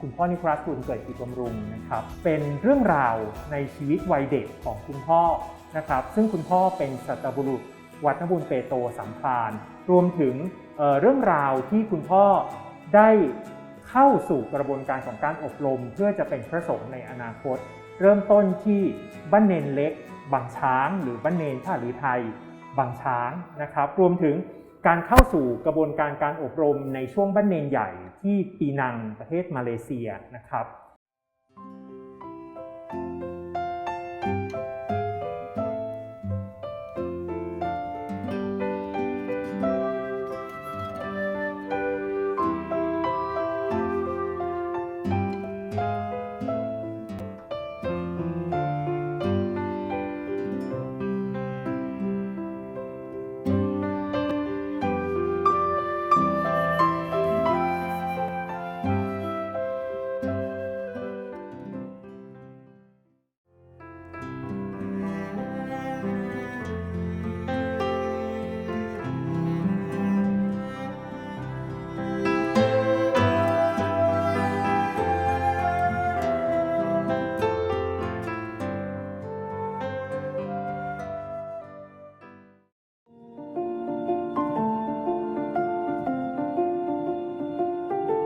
คุณพ่อนิโคลัสคุณเกิดกิจบำรุงนะครับเป็นเรื่องราวในชีวิตวัยเด็กของคุณพ่อนะครับซึ่งคุณพ่อเป็นสัตบุรุษวัดนบุญเปโตสัมพานรวมถึงเเรื่องราวที่คุณพ่อได้เข้าสู่กระบวนการของการอบรม เพื่อจะเป็นพระสงฆ์ในอนาคต เริ่มต้นที่บ้านเนนเล็กบางช้างหรือบ้านเนนท่าหรือไทยบางช้างนะครับ รวมถึงการเข้าสู่กระบวนการการอบรมในช่วงบ้านเนนใหญ่ ที่ปีนังประเทศมาเลเซียนะครับ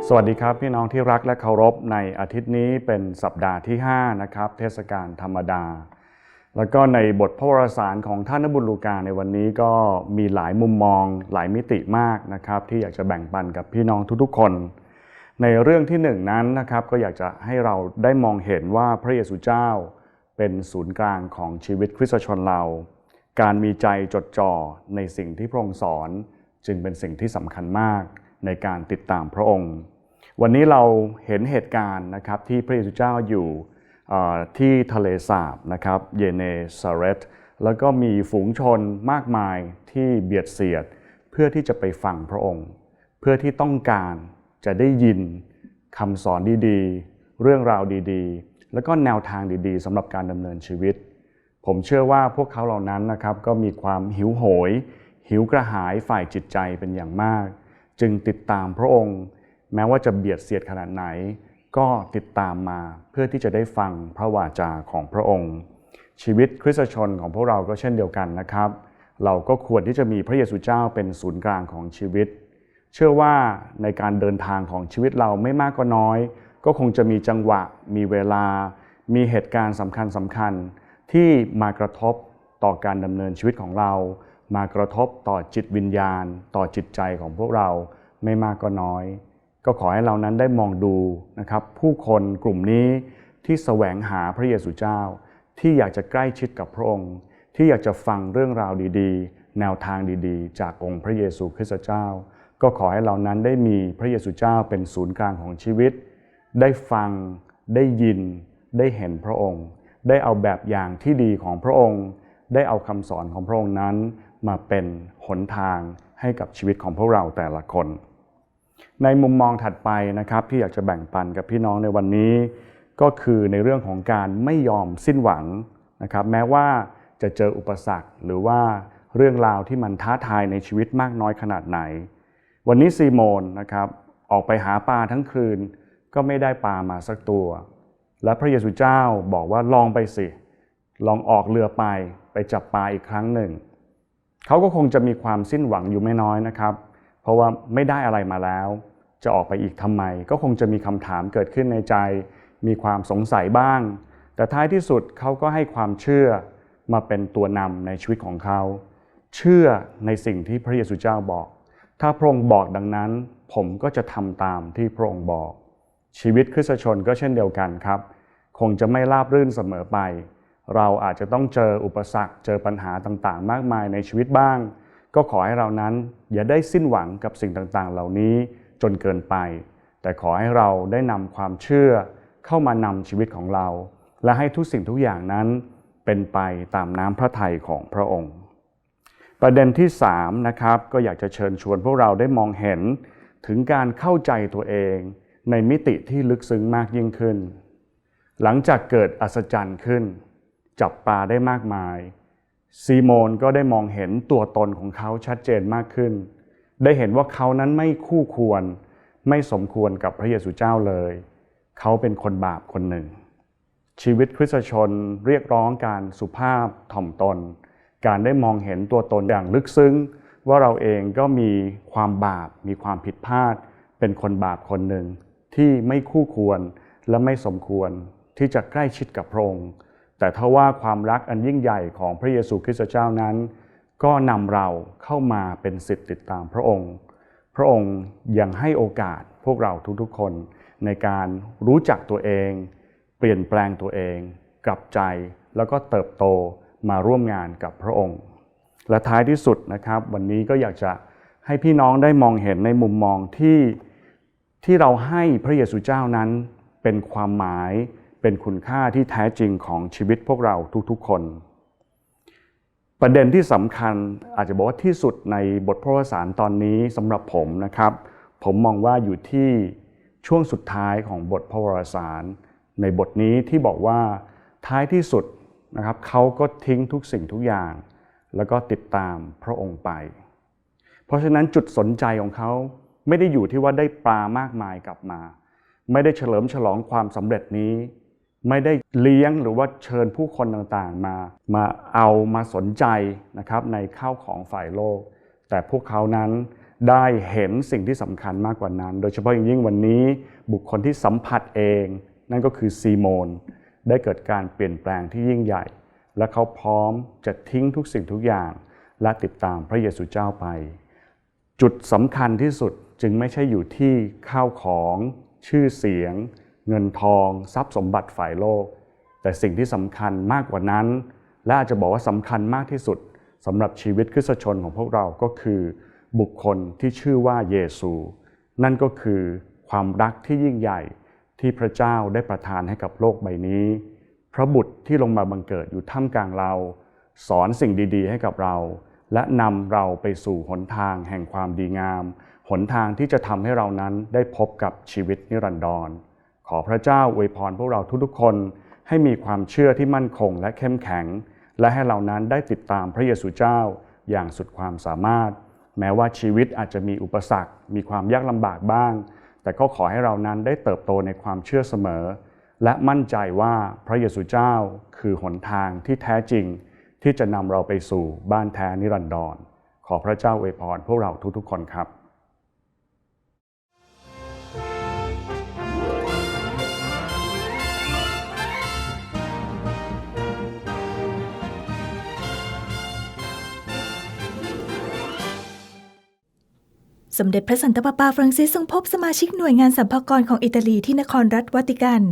สวัสดีครับพี่น้องที่รักและเคารพในอาทิตย์นี้เป็นสัปดาห์ที่ 5 นะครับ เทศกาลธรรมดา แล้วก็ในบทพระวรสารของท่านนบุญลูกาในวันนี้ก็มีหลายมุมมองหลายมิติมากนะครับ ที่อยากจะแบ่งปันกับพี่น้องทุกๆคน ในเรื่องที่หนึ่งนั้นนะครับ ก็อยากจะให้เราได้มองเห็นว่าพระเยซูเจ้าเป็นศูนย์กลางของชีวิตคริสตชนเรา การมีใจจดจ่อในสิ่งที่พระองค์สอน จึงเป็นสิ่งที่สำคัญมากในการติดตามพระองค์ วันนี้เราเห็นเหตุการณ์นะครับที่พระเยซูเจ้าอยู่ที่ทะเลสาบนะครับเยเนซาเรตแล้วก็มีฝูงชนมากมายที่เบียดเสียด เพื่อที่จะไปฟังพระองค์ เพื่อที่ต้องการจะได้ยินคำสอนดีๆ เรื่องราวดีๆ แล้วก็แนวทางดีๆสำหรับการดำเนินชีวิต ผมเชื่อว่าพวกเขาเหล่านั้นนะครับก็มีความหิวโหย หิวกระหายฝ่ายจิตใจเป็นอย่างมาก จึงติดตามพระองค์ แม้ว่าจะเบียดเสียดขนาดไหน ก็ติดตามมาเพื่อที่จะได้ฟังพระวาจาของพระองค์ ชีวิตคริสตชนของพวกเราก็เช่นเดียวกันนะครับ เราก็ควรที่จะมีพระเยซูเจ้าเป็นศูนย์กลางของชีวิต เชื่อว่าในการเดินทางของชีวิตเราไม่มากก็น้อย ก็คงจะมีจังหวะ มีเวลา มีเหตุการณ์สำคัญสำคัญที่มากระทบต่อการดำเนินชีวิตของเรา มากระทบต่อจิตวิญญาณ ต่อจิตใจของพวกเราไม่มากก็น้อย ก็ขอให้เรานั้นได้มองดูนะครับผู้คนกลุ่มนี้ที่แสวงหาพระเยซูเจ้า ที่อยากจะใกล้ชิดกับพระองค์ ที่อยากจะฟังเรื่องราวดีๆ แนวทางดีๆ จากองค์พระเยซูคริสต์เจ้า ก็ขอให้เรานั้นได้มีพระเยซูเจ้าเป็นศูนย์กลางของชีวิต ได้ฟังได้ยิน ได้เห็นพระองค์ ได้เอาแบบอย่างที่ดีของพระองค์ ได้เอาคำสอนของพระองค์นั้น มาเป็นหนทางให้กับชีวิตของพวกเราแต่ละคน ในมุมมองถัดไปนะครับที่อยากจะแบ่งปันกับพี่น้องในวันนี้ ก็คือในเรื่องของการไม่ยอมสิ้นหวังนะครับแม้ว่าจะเจออุปสรรคหรือว่าเรื่องราวที่มันท้าทายในชีวิตมากน้อยขนาดไหน วันนี้ซีโมนนะครับออกไปหาปลาทั้งคืน ก็ไม่ได้ปลามาสักตัว และพระเยซูเจ้าบอกว่าลองไปสิ ลองออกเรือไปไปจับปลาอีกครั้งหนึ่ง เขาก็คงจะมีความสิ้นหวังอยู่ไม่น้อยนะครับ เพราะว่าไม่ได้อะไรมาแล้ว จะออกไปอีกทำไม ก็คงจะมีคำถามเกิดขึ้นในใจ มีความสงสัยบ้าง แต่ท้ายที่สุดเขาก็ให้ความเชื่อมาเป็นตัวนำในชีวิตของเขา เชื่อในสิ่งที่พระเยซูเจ้าบอก ถ้าพระองค์บอกดังนั้น ผมก็จะทำตามที่พระองค์บอก ชีวิตคริสตชนก็เช่นเดียวกันครับ คงจะไม่ราบรื่นเสมอไป เราอาจจะต้องเจออุปสรรค เจอปัญหาต่างๆ มากมายในชีวิตบ้าง ก็ขอให้เรานั้นอย่าได้สิ้นหวังกับสิ่งต่างๆ เหล่านี้จนเกินไป แต่ขอให้เราได้นำความเชื่อเข้ามานำชีวิตของเรา และให้ทุกสิ่งทุกอย่างนั้นเป็นไปตามน้ำพระทัยของพระองค์ ประเด็นที่3นะครับก็อยากจะเชิญชวนพวกเราได้มองเห็นถึงการเข้าใจตัวเองในมิติที่ลึกซึ้งมากยิ่งขึ้น หลังจากเกิดอัศจรรย์ขึ้น จับปลาได้มากมาย ซีโมนก็ได้มองเห็นตัวตนของเขาชัดเจนมากขึ้น ได้เห็นว่าเขานั้นไม่คู่ควร ไม่สมควรกับพระเยซูเจ้าเลย เขาเป็นคนบาปคนหนึ่ง ชีวิตคริสตชนเรียกร้องการสุภาพถ่อมตน การได้มองเห็นตัวตนอย่างลึกซึ้ง ว่าเราเองก็มีความบาป มีความผิดพลาด เป็นคนบาปคนหนึ่งที่ไม่คู่ควรและไม่สมควรที่จะใกล้ชิดกับพระองค์ แต่ถ้าว่าความรักอันยิ่งใหญ่ของพระเยซูคริสต์เจ้านั้น ก็นำเราเข้ามาเป็นสิทธิ์ติดตามพระองค์ พระองค์ยังให้โอกาสพวกเราทุกๆคนในการรู้จักตัวเอง เปลี่ยนแปลงตัวเอง กลับใจแล้วก็เติบโตมาร่วมงานกับพระองค์ และท้ายที่สุดนะครับ วันนี้ก็อยากจะให้พี่น้องได้มองเห็นในมุมมองที่ที่เราให้พระเยซูเจ้านั้นเป็นความหมาย เป็นคุณค่าที่แท้จริงของชีวิตพวกเราทุกๆคน ประเด็นที่สำคัญอาจจะบอกว่าที่สุดในบทพระวสารตอนนี้สำหรับผมนะครับ ผมมองว่าอยู่ที่ช่วงสุดท้ายของบทพระวสาร ในบทนี้ที่บอกว่าท้ายที่สุดนะครับเขาก็ทิ้งทุกสิ่งทุกอย่าง แล้วก็ติดตามพระองค์ไป เพราะฉะนั้นจุดสนใจของเขาไม่ได้อยู่ที่ว่าได้ปลามากมายกลับมา ไม่ได้เฉลิมฉลองความสำเร็จนี้ ไม่ได้เลี้ยงหรือว่าเชิญผู้คนต่างๆมา มาเอามาสนใจนะครับในข้าวของฝ่ายโลก แต่พวกเขานั้นได้เห็นสิ่งที่สำคัญมากกว่านั้น โดยเฉพาะอย่างยิ่งวันนี้บุคคลที่สัมผัสเอง นั่นก็คือซีโมนได้เกิดการเปลี่ยนแปลงที่ยิ่งใหญ่ และเขาพร้อมจะทิ้งทุกสิ่งทุกอย่าง และติดตามพระเยซูเจ้าไป จุดสำคัญที่สุดจึงไม่ใช่อยู่ที่ข้าวของชื่อเสียง เงินทอง ทรัพย์สมบัติฝ่ายโลก แต่สิ่งที่สำคัญมากกว่านั้น และอาจจะบอกว่าสำคัญมากที่สุดสำหรับชีวิตคริสตชนของพวกเราก็คือ บุคคลที่ชื่อว่าเยซู นั่นก็คือความรักที่ยิ่งใหญ่ที่พระเจ้าได้ประทานให้กับโลกใบนี้ พระบุตรที่ลงมาบังเกิดอยู่ท่ามกลางเรา สอนสิ่งดีๆ ให้กับเรา และนำเราไปสู่หนทางแห่งความดีงาม หนทางที่จะทำให้เรานั้นได้พบกับชีวิตนิรันดร ขอพระเจ้าอวยพรพวกเราทุกๆคน ให้มีความเชื่อที่มั่นคงและเข้มแข็ง และให้เรานั้นได้ติดตามพระเยซูเจ้าอย่างสุดความสามารถ แม้ว่าชีวิตอาจจะมีอุปสรรค มีความยากลำบากบ้าง แต่ก็ขอให้เรานั้นได้เติบโตในความเชื่อเสมอ และมั่นใจว่าพระเยซูเจ้าคือหนทางที่แท้จริง ที่จะนำเราไปสู่บ้านแท้นิรันดรขอพระเจ้าอวยพรพวกเราทุกๆคนครับ สมเด็จพระสันตะปาปาฟรังซิสทรงพบสมาชิกหน่วยงานสัมภากรของอิตาลีที่นครรัฐวาติกัน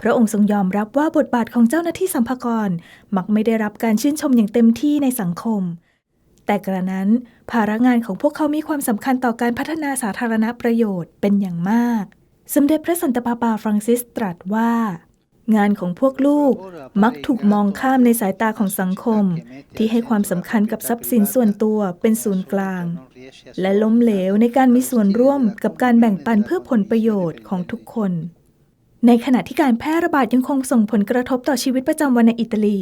พระองค์ทรงยอมรับว่าบทบาทของเจ้าหน้าที่สัมภากรมักไม่ได้รับการชื่นชมอย่างเต็มที่ในสังคม แต่กระนั้น ภาระงานของพวกเขามีความสำคัญต่อการพัฒนาสาธารณประโยชน์เป็นอย่างมาก สมเด็จพระสันตะปาปาฟรังซิสตรัสว่า งานของพวกลูกมักถูกมองข้ามในสายตาของสังคม ที่ให้ความสำคัญกับทรัพย์สินส่วนตัวเป็นศูนย์กลาง และล้มเหลวในการมีส่วนร่วมกับการแบ่งปันเพื่อผลประโยชน์ของทุกคน ในขณะที่การแพร่ระบาดยังคงส่งผลกระทบต่อชีวิตประจำวันในอิตาลี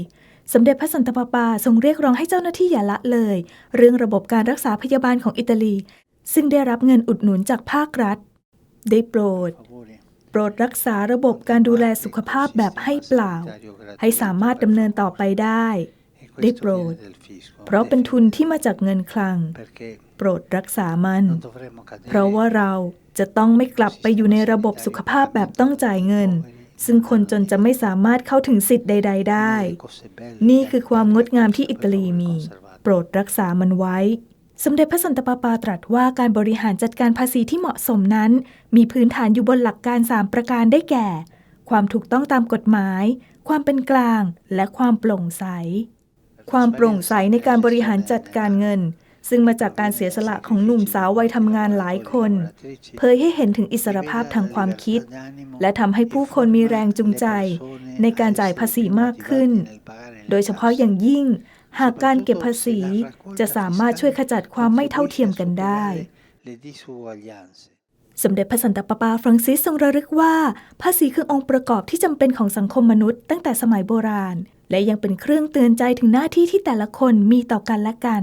สมเด็จพระสันตะปาปาทรงเรียกร้องให้เจ้าหน้าที่อย่าละเลย เรื่องระบบการรักษาพยาบาลของอิตาลี ซึ่งได้รับเงินอุดหนุนจากภาครัฐ ได้โปรด รดรักษาระบบการดูแลสุขภาพแบบให้เปล่า ให้สามารถดำเนินต่อไปได้ ได้โปรด เพราะเป็นทุนที่มาจากเงินคลัง โปรดรักษามัน เพราะว่าเราจะต้องไม่กลับไปอยู่ในระบบสุขภาพแบบต้องจ่ายเงิน ซึ่งคนจนจะไม่สามารถเข้าถึงสิทธิ์ใด ๆ ได้ นี่คือความงดงามที่อิตาลีมี โปรดรักษามันไว้ สมเด็จพระสันตะปาปาตรัสว่าการบริหารจัดการภาษีที่เหมาะสมนั้น มีพื้นฐานอยู่บนหลักการ 3 ประการได้แก่ ความถูกต้องตามกฎหมาย ความเป็นกลาง และความโปร่งใส ความโปร่งใสในการบริหารจัดการเงิน ซึ่งมาจากการเสียสละของหนุ่มสาววัยทำงานหลายคน เผยให้เห็นถึงอิสรภาพทางความคิด และทำให้ผู้คนมีแรงจูงใจ ในการจ่ายภาษีมากขึ้น โดยเฉพาะอย่างยิ่ง หากการเก็บภาษีจะสามารถช่วยขจัดความไม่เท่าเทียมกันได้สมเด็จพระสันตะปาปาฟรังซิสทรงระลึกว่า ภาษีคือองค์ประกอบที่จำเป็นของสังคมมนุษย์ตั้งแต่สมัยโบราณ และยังเป็นเครื่องเตือนใจถึงหน้าที่ที่แต่ละคนมีต่อกันและกัน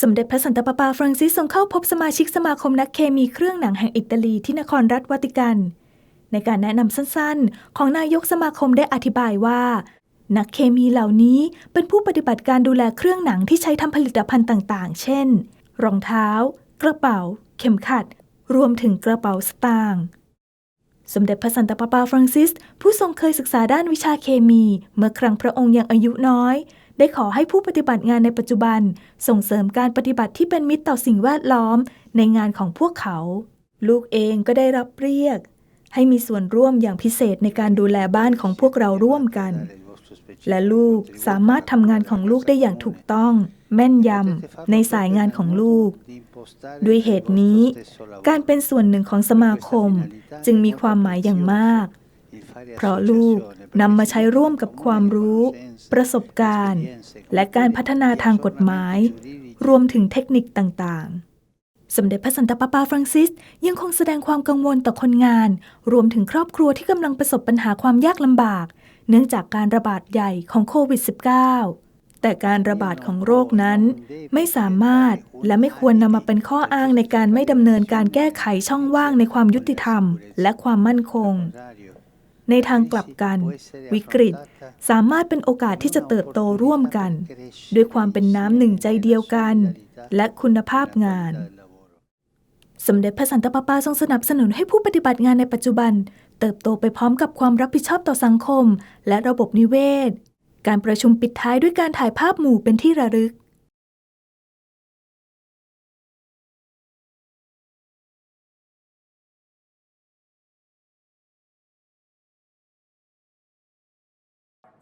สมเด็จพระสันตะปาปาฟรังซิสทรงเข้าพบสมาชิกสมาคมนักเคมีเครื่องหนังแห่งอิตาลีที่นครรัฐวาติกัน ในการแนะนำสั้นๆ ของนายกสมาคมได้อธิบายว่า นักเคมีเหล่านี้เป็นผู้ปฏิบัติการดูแลเครื่องหนังที่ใช้ทำผลิตภัณฑ์ต่างๆ เช่น รองเท้า กระเป๋า เข็มขัด รวมถึงกระเป๋าสตางค์สมเด็จพระสันตะปาปาฟรังซิส ผู้ทรงเคยศึกษาด้านวิชาเคมี เมื่อครั้งพระองค์ยังอายุน้อย ได้ขอให้ผู้ปฏิบัติงานในปัจจุบัน ส่งเสริมการปฏิบัติที่เป็นมิตรต่อสิ่งแวดล้อม ในงานของพวกเขา ลูกเองก็ได้รับเรียก ให้มีส่วนร่วมอย่างพิเศษในการดูแลบ้านของพวกเราร่วมกัน และลูกสามารถทำงานของลูกได้อย่างถูกต้อง แม่นยำในสายงานของลูก ด้วยเหตุนี้ การเป็นส่วนหนึ่งของสมาคมจึงมีความหมายอย่างมาก เพราะลูกนำมาใช้ร่วมกับความรู้ ประสบการณ์ และการพัฒนาทางกฎหมาย รวมถึงเทคนิคต่างๆสมเด็จพระสันตะปาปาฟรังซิส ยังคงแสดงความกังวลต่อคนงาน รวมถึงครอบครัวที่กำลังประสบปัญหาความยากลำบาก เนื่องจากการระบาดใหญ่ของโควิด -19 แต่การระบาดของโรคนั้นไม่สามารถและไม่ควรนำมาเป็นข้ออ้างในการไม่ดำเนินการแก้ไขช่องว่างในความยุติธรรม และความมั่นคง ในทางกลับกัน วิกฤตสามารถเป็นโอกาสที่จะเติบโตร่วมกัน ด้วยความเป็นน้ำหนึ่งใจเดียวกัน และคุณภาพงานสมเด็จพระสันตะปาปาทรงสนับสนุนให้ผู้ปฏิบัติงานในปัจจุบัน เติบโตไปพร้อมกับความรับผิดชอบต่อสังคม และระบบนิเวศ การประชุมปิดท้ายด้วยการถ่ายภาพหมู่เป็นที่ระลึก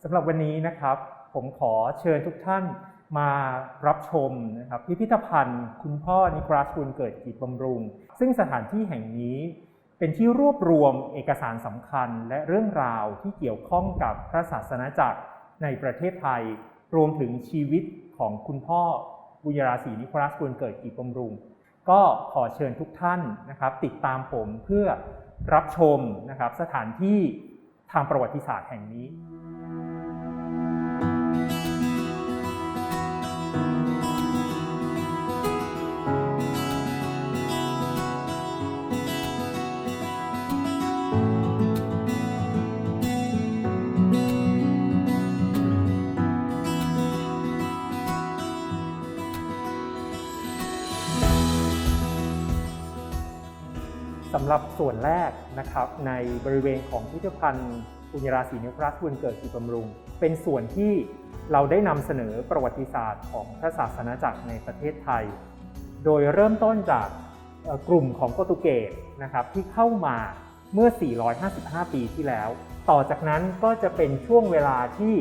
สำหรับวันนี้นะครับ ผมขอเชิญทุกท่านมารับชมนะครับพิพิธภัณฑ์ คุณพ่อนิโคลัสบุญเกิดกิจบำรุง ซึ่งสถานที่แห่งนี้ เป็นที่รวบรวมเอกสารสำคัญและเรื่องราวที่เกี่ยวข้องกับพระศาสนาจักรในประเทศไทย รวมถึงชีวิตของคุณพ่อบุญยราศีนิโคลัสควรเกิดกิจบำรุง ก็ขอเชิญทุกท่านนะครับ ติดตามผมเพื่อรับชมนะครับสถานที่ทางประวัติศาสตร์แห่งนี้ำหรับส่วนแรกนะครับในบริเวณของพิพิธภัณฑ์ปุญญราศีนิโคลัสบุญเกิดกิจบำรุง เป็นส่วนที่เราได้นำเสนอประวัติศาสตร์ของพระศาสนาจักรในประเทศไทย โดยเริ่มต้นจากกลุ่มของโปรตุเกสนะครับที่เข้ามาเมื่อ 455 ปีที่แล้ว ต่อจากนั้นก็จะเป็นช่วงเวลาที่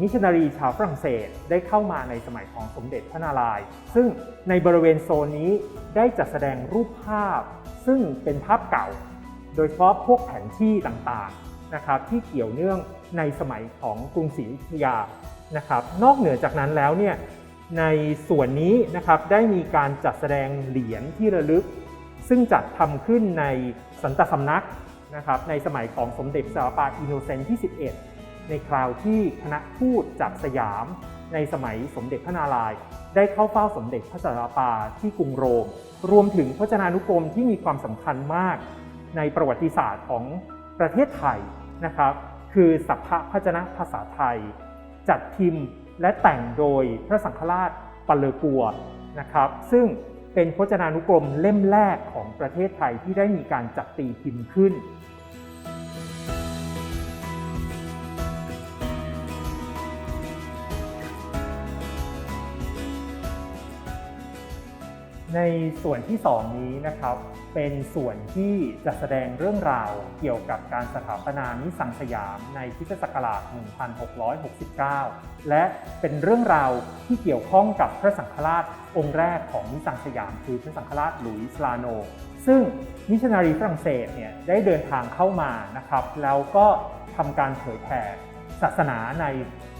มิชชันนารีชาวฝรั่งเศสได้เข้ามาในสมัยของสมเด็จพระนารายณ์ซึ่งในบริเวณโซนนี้ได้จัดแสดงรูปภาพ ซึ่งเป็นภาพเก่า โดยเฉพาะพวกแผนที่ต่างๆนะครับที่เกี่ยวเนื่องในสมัยของกรุงศรีอยุธยานะครับนอกเหนือจากนั้นแล้วเนี่ยในส่วนนี้นะครับได้มีการจัดแสดงเหรียญที่ระลึก ซึ่งจัดทำขึ้นในสันตสำนักนะครับในสมัยของสมเด็จสัปาอินโนเซนต์ที่ 11 ในคราวที่คณะทูตจากสยามในสมัยสมเด็จพระนารายณ์ ได้เข้าเฝ้าสมเด็จพระสัปปาที่กรุงโรม รวมถึงพจนานุกรมที่มีความสำคัญมาก ในประวัติศาสตร์ของประเทศไทยนะครับ คือสัพพพจนะภาษาไทย จัดพิมพ์และแต่งโดยพระสังฆราชปัลเลอปัวนะครับ ซึ่งเป็นพจนานุกรมเล่มแรกของประเทศไทยที่ได้มีการจัดตีพิมพ์ขึ้น ในส่วนที่ 2 นี้นะครับ เป็นส่วนที่จะแสดงเรื่องราวเกี่ยวกับการสถาปนานิสสังสยามในคริศักราช 1669 และเป็นเรื่องราวที่เกี่ยวข้องกับพระสังฆราชองค์แรกของนิสสังสยาม คือพระสังฆราชหลุยส์ลาโน ซึ่งมิชชันนารีฝรั่งเศสเนี่ยได้เดินทางเข้ามานะครับ แล้วก็ทำการเผยแผ่ศาสนาใน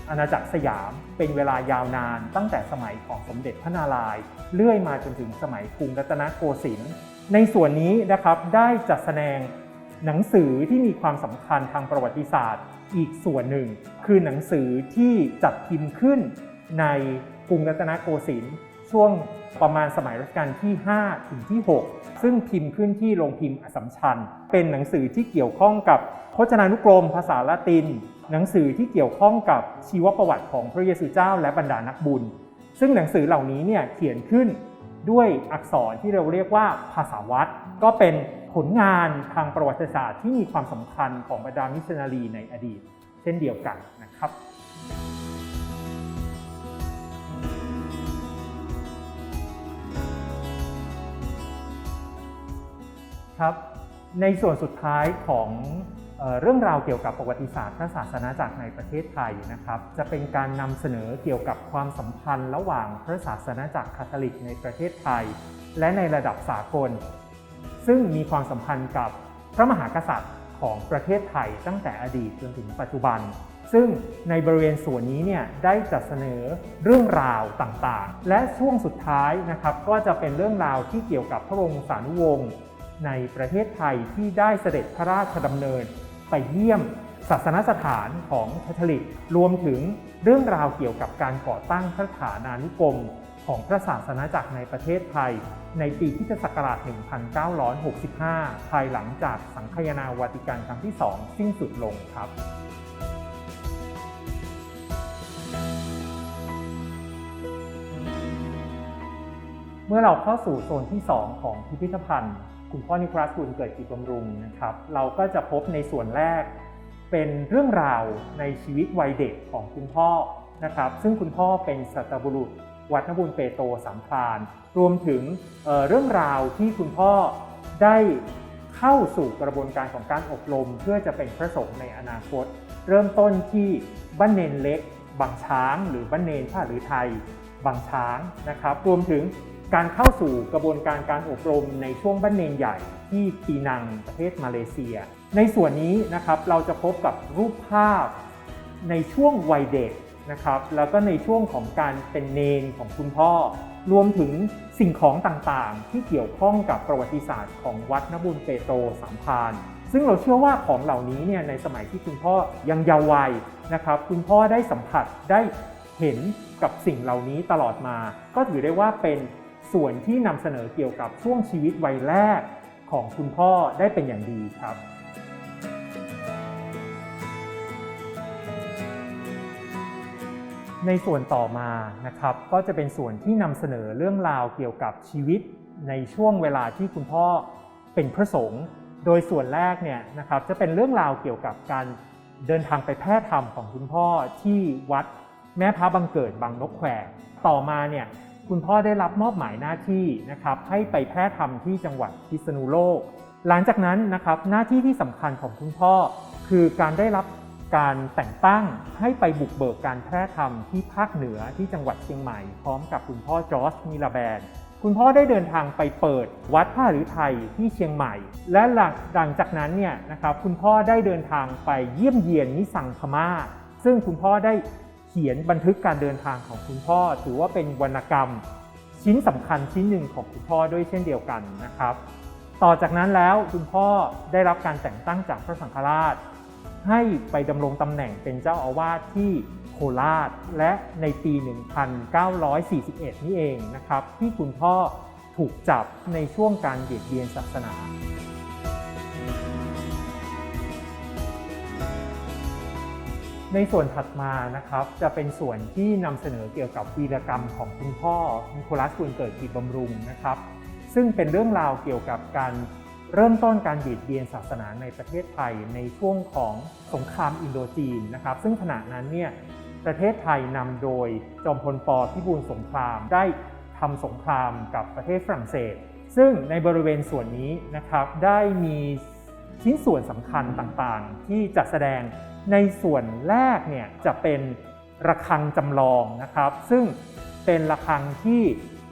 อาณาจักรสยามเป็นเวลายาวนานตั้งแต่สมัยของสมเด็จพระนารายณ์เลื่อยมาจนถึงสมัยกรุงรัตนโกสินทร์ในส่วนนี้นะครับได้จัดแสดงหนังสือที่มีความสำคัญทางประวัติศาสตร์ อีกส่วนหนึ่ง คือหนังสือที่จัดพิมพ์ขึ้นในกรุงรัตนโกสินทร์ช่วงประมาณสมัยรัชกาลที่ 5 ถึงที่ 6 ซึ่งพิมพ์ขึ้นที่โรงพิมพ์อสสัมชัญเป็นหนังสือที่เกี่ยวข้องกับ พจนานุกรมภาษาละติน หนังสือที่เกี่ยวข้องกับชีวประวัติของพระเยซูเจ้าและบรรดานักบุญ ซึ่งหนังสือเหล่านี้เนี่ยเขียนขึ้นด้วยอักษรที่เราเรียกว่าภาษาวัดก็เป็นผลงานทางประวัติศาสตร์ที่มีความสำคัญของบรรดามิชนนารีในอดีต เช่นเดียวกันนะครับครับในส่วนสุดท้ายของ เรื่องราวเกี่ยวกับประวัติศาสตร์พระศาสนาจักรในประเทศไทยนะครับ จะเป็นการนำเสนอเกี่ยวกับความสัมพันธ์ระหว่างพระศาสนาจักรคาทอลิกในประเทศไทย และในระดับสากล ซึ่งมีความสัมพันธ์กับพระมหากษัตริย์ของประเทศไทยตั้งแต่อดีตจนถึงปัจจุบัน ซึ่งในบริเวณส่วนนี้เนี่ยได้จัดเสนอเรื่องราวต่างๆ และช่วงสุดท้ายนะครับก็จะเป็นเรื่องราวที่เกี่ยวกับพระบรมสานุวงศ์ในประเทศไทยที่ได้เสด็จพระราชดำเนิน ไปเยี่ยมศาสนสถานของคาทอลิก รวมถึงเรื่องราวเกี่ยวกับการก่อตั้งพระฐานานุกรมของพระศาสนาจักรในประเทศไทย ในปีคริสตศักราช 1965 ภายหลังจากสังคายนาวาติกันครั้งที่ 2 สิ้นสุดลงครับเมื่อเราเข้าสู่โซนที่ 2 ของพิพิธภัณฑ์ คุณพ่อนิโคลัสคุณเกิดกิจบำรุงนะครับ เราก็จะพบในส่วนแรก เป็นเรื่องราวในชีวิตวัยเด็กของคุณพ่อนะครับ ซึ่งคุณพ่อเป็นสัตบุรุษ วัดนบุญเปโตสามพรานรวมถึงเเรื่องราวที่คุณพ่อได้เข้าสู่กระบวนการของการอบรม เพื่อจะเป็นพระสงฆ์ในอนาคต เริ่มต้นที่บ้านเนนเล็กบางช้าง หรือบ้านเนนผ้าหรือไทยบางช้างนะครับ รวมถึง การเข้าสู่กระบวนการการอบรมในช่วงบ้านเนนใหญ่ที่ปีนังประเทศมาเลเซีย ในส่วนนี้นะครับเราจะพบกับรูปภาพในช่วงวัยเด็กนะครับแล้วก็ในช่วงของการเป็นเนนของคุณพ่อ รวมถึงสิ่งของต่างๆ ที่เกี่ยวข้องกับประวัติศาสตร์ของวัดนบุญเปโตรสามพานซึ่งเราเชื่อว่าของเหล่านี้เนี่ยในสมัยที่คุณพ่อยังเยาว์วัยนะครับคุณพ่อได้สัมผัสได้เห็นกับสิ่งเหล่านี้ตลอดมา ก็ถือได้ว่าเป็น ส่วนที่นำเสนอเกี่ยวกับช่วงชีวิตวัยแรกของคุณพ่อได้เป็นอย่างดีครับในส่วนต่อมานะครับก็จะเป็นส่วนที่นำเสนอเรื่องราวเกี่ยวกับชีวิตในช่วงเวลาที่คุณพ่อเป็นพระสงฆ์โดยส่วนแรกเนี่ยนะครับจะเป็นเรื่องราวเกี่ยวกับการเดินทางไปแพร่ธรรมของคุณพ่อที่วัดแม่พระบังเกิดบางนกแขวต่อมาเนี่ย คุณพ่อได้รับมอบหมายหน้าที่นะครับให้ไปแพร่ธรรมที่จังหวัดพิษณุโลก หลังจากนั้นนะครับหน้าที่ที่สำคัญของคุณพ่อ คือการได้รับการแต่งตั้งให้ไปบุกเบิกการแพร่ธรรมที่ภาคเหนือที่จังหวัดเชียงใหม่ พร้อมกับคุณพ่อจอร์จมิลาแบนคุณพ่อได้เดินทางไปเปิดวัดผ้าหรือไทยที่เชียงใหม่ และหลังหลังจากนั้นเนี่ยนะครับคุณพ่อได้เดินทางไปเยี่ยมเยียนนิสังพม่าซึ่งคุณพ่อได้ ขียนบันทึกการเดินทางของคุณพ่อ ถือว่าเป็นวรรณกรรมชิ้นสำคัญชิ้นหนึ่งของคุณพ่อด้วยเช่นเดียวกันนะครับ ต่อจากนั้นแล้วคุณพ่อได้รับการแต่งตั้งจากพระสังฆราช ให้ไปดำรงตำแหน่งเป็นเจ้าอาวาสที่โคราช และในปี 1941 นี่เองนะครับ ที่คุณพ่อถูกจับในช่วงการเบียดเบียนศาสนา ในส่วนถัดมานะครับจะเป็นส่วนที่นำเสนอเกี่ยวกับวีรกรรมของคุณพ่อนิโคลัสกุลเกิดกิจบำรุงนะครับ ซึ่งเป็นเรื่องราวเกี่ยวกับการเริ่มต้นการบีดเบียนศาสนาในประเทศไทยในช่วงของสงครามอินโดจีนนะครับ ซึ่งขณะนั้นเนี่ยประเทศไทยนำโดยจอมพลปพิบูลสงครามได้ทำสงครามกับประเทศฝรั่งเศส ซึ่งในบริเวณส่วนนี้นะครับได้มีชิ้นส่วนสำคัญต่างๆ ที่จัดแสดง ในส่วนแรกเนี่ยจะเป็นระฆังจำลองนะครับ ซึ่งเป็นระฆังที่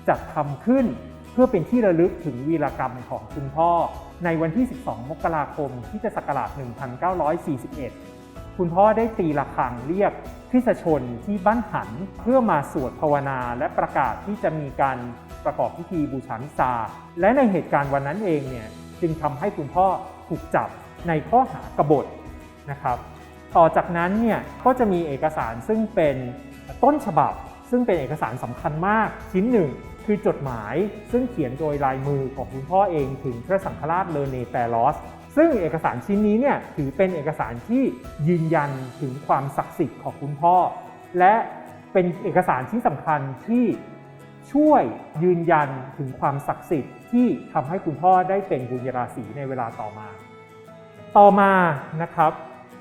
จัดทำขึ้นเพื่อเป็นที่ระลึกถึงวีรกรรมของคุณพ่อ ในวันที่ 12 มกราคมที่จะศักราช 1941 คุณพ่อได้ตีระฆังเรียกคริสชนที่บ้านหันเพื่อมาสวดภาวนาและประกาศที่จะมีการประกอบพิธีบูชามิซา และในเหตุการณ์วันนั้นเองเนี่ยจึงทำให้คุณพ่อถูกจับในข้อหากบฏนะครับ ต่อจากนั้นเนี่ยก็จะมีเอกสารซึ่งเป็นต้นฉบับ ซึ่งเป็นเอกสารสำคัญมากชิ้นหนึ่ง คือจดหมายซึ่งเขียนโดยลายมือของคุณพ่อเองถึงพระสังฆราชเลเนแปรลอสซึ่งเอกสารชิ้นนี้เนี่ยถือเป็นเอกสารที่ยืนยันถึงความศักดิ์สิทธิ์ของคุณพ่อ และเป็นเอกสารที่สำคัญที่ช่วยยืนยันถึงความศักดิ์สิทธิ์ที่ทำให้คุณพ่อได้เป็นบุญราศีในเวลาต่อมา ต่อมานะครับ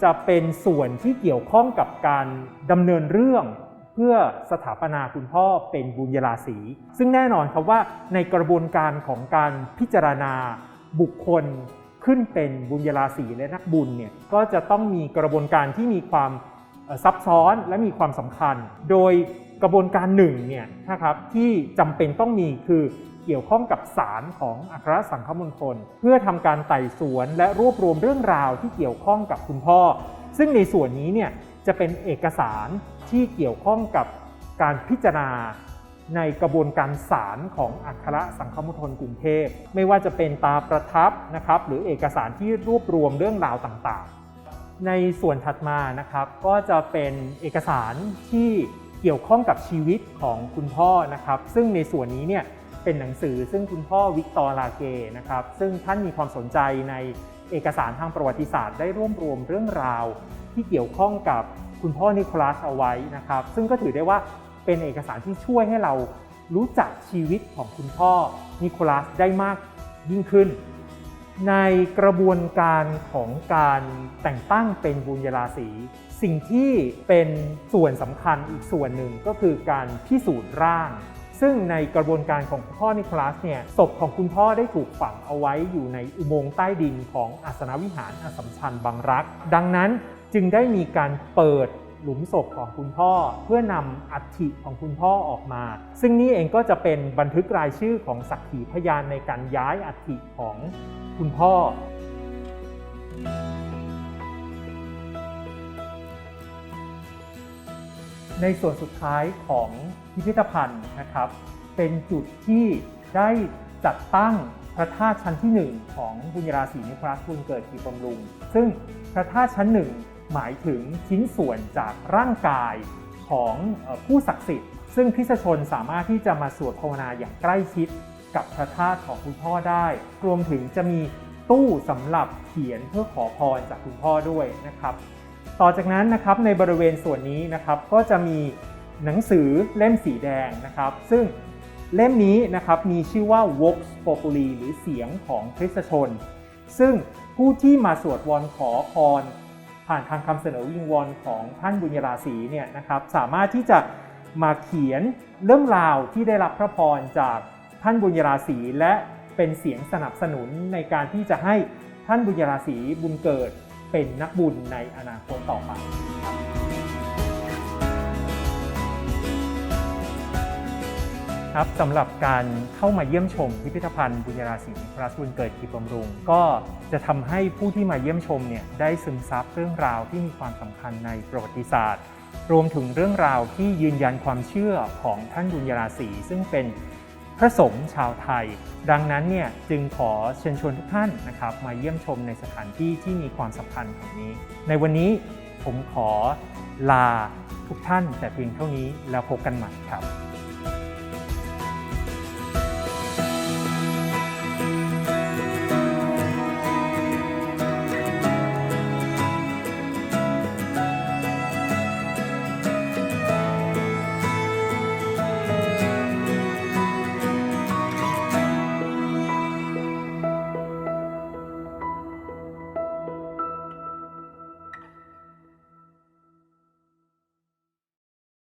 จะเป็นส่วนที่เกี่ยวข้องกับการดำเนินเรื่อง เพื่อสถาปนาคุณพ่อเป็นบุญยราศีซึ่งแน่นอนครับว่าในกระบวนการของการพิจารณาบุคคลขึ้นเป็นบุญยราศีและนักบุญเนี่ยก็จะต้องมีกระบวนการที่มีความซับซ้อนและมีความสำคัญ โดยกระบวนการหนึ่งเนี่ยนะครับที่จำเป็นต้องมีคือ เกี่ยวข้องกับสารของอัครสังฆมณฑลเพื่อทำการไต่สวนและรวบรวมเรื่องราวที่เกี่ยวข้องกับคุณพ่อ ซึ่งในส่วนนี้เนี่ยจะเป็นเอกสารที่เกี่ยวข้องกับการพิจารณาในกระบวนการศาลของอัครสังฆมณฑลกรุงเทพ ไม่ว่าจะเป็นตาประทับนะครับหรือเอกสารที่รวบรวมเรื่องราวต่างๆ ในส่วนถัดมานะครับก็จะเป็นเอกสารที่เกี่ยวข้องกับชีวิตของคุณพ่อนะครับ ซึ่งในส่วนนี้เนี่ย เป็นหนังสือซึ่งคุณพ่อวิกตอร์ลาเกนะครับซึ่งท่านมีความสนใจในเอกสารทางประวัติศาสตร์ได้รวบรวมเรื่องราว ที่เกี่ยวข้องกับคุณพ่อนิโคลัสเอาไว้นะครับ ซึ่งก็ถือได้ว่าเป็นเอกสารที่ช่วยให้เรารู้จักชีวิตของคุณพ่อนิโคลัสได้มากยิ่งขึ้น ในกระบวนการของการแต่งตั้งเป็นบุญยราศีสิ่งที่เป็นส่วนสำคัญอีกส่วนหนึ่งก็คือการพิสูจน์ร่าง ซึ่งในกระบวนการของพ่อนิโคลัสเนี่ยศพของคุณพ่อได้ถูกฝังเอาไว้อยู่ในอุโมงค์ใต้ดินของอาสนวิหารอสสัมชัญบางรัก ดังนั้นจึงได้มีการเปิดหลุมศพของคุณพ่อเพื่อนำอัฐิของคุณพ่อออกมา ซึ่งนี่เองก็จะเป็นบันทึกรายชื่อของสักขีพยานในการย้ายอัฐิของคุณพ่อ ในส่วนสุดท้ายของพิพิธภัณฑ์นะครับ เป็นจุดที่ได้จัดตั้งพระธาตุชั้นที่ 1 ของบุญราศีนิโคลัสบุญเกิดกีบำรุง ซึ่งพระธาตุชั้นหนึ่งหมายถึงชิ้นส่วนจากร่างกายของผู้ศักดิ์สิทธิ์ ซึ่งคริสตชนสามารถที่จะมาสวดภาวนาอย่างใกล้ชิดกับพระธาตุของคุณพ่อได้ รวมถึงจะมีตู้สำหรับเขียนเพื่อขอพรจากคุณพ่อด้วยนะครับ ต่อจากนั้นนะครับในบริเวณส่วนนี้นะครับก็จะมีหนังสือเล่มสีแดงนะครับซึ่งเล่มนี้นะครับมีชื่อว่า Vox Populi หรือเสียงของคริสตชน ซึ่งผู้ที่มาสวดวอนขอพร ผ่านทางคำเสนอวิงวอนของท่านบุญยราศีเนี่ยนะครับสามารถที่จะมาเขียนเรื่องราวที่ได้รับพระพรจากท่านบุญยราศีและเป็นเสียงสนับสนุนในการที่จะให้ท่านบุญยราศีบุญเกิด เป็นนักบุญในอนาคตต่อไปครับสำหรับการเข้ามาเยี่ยมชมพิพิธภัณฑ์บุญราศีพระสุนเกิดกิจบำรุง ก็จะทำให้ผู้ที่มาเยี่ยมชมเนี่ยได้ซึมซับเรื่องราวที่มีความสำคัญในประวัติศาสตร์ รวมถึงเรื่องราวที่ยืนยันความเชื่อของท่านบุญราศีซึ่งเป็น พระสงฆ์ชาวไทย ดังนั้นเนี่ยจึงขอเชิญชวนทุกท่านนะครับมาเยี่ยมชมในสถานที่ที่มีความสำคัญแห่งนี้ ในวันนี้ผมขอลาทุกท่านแต่เพียงเท่านี้แล้วพบกันใหม่ครับ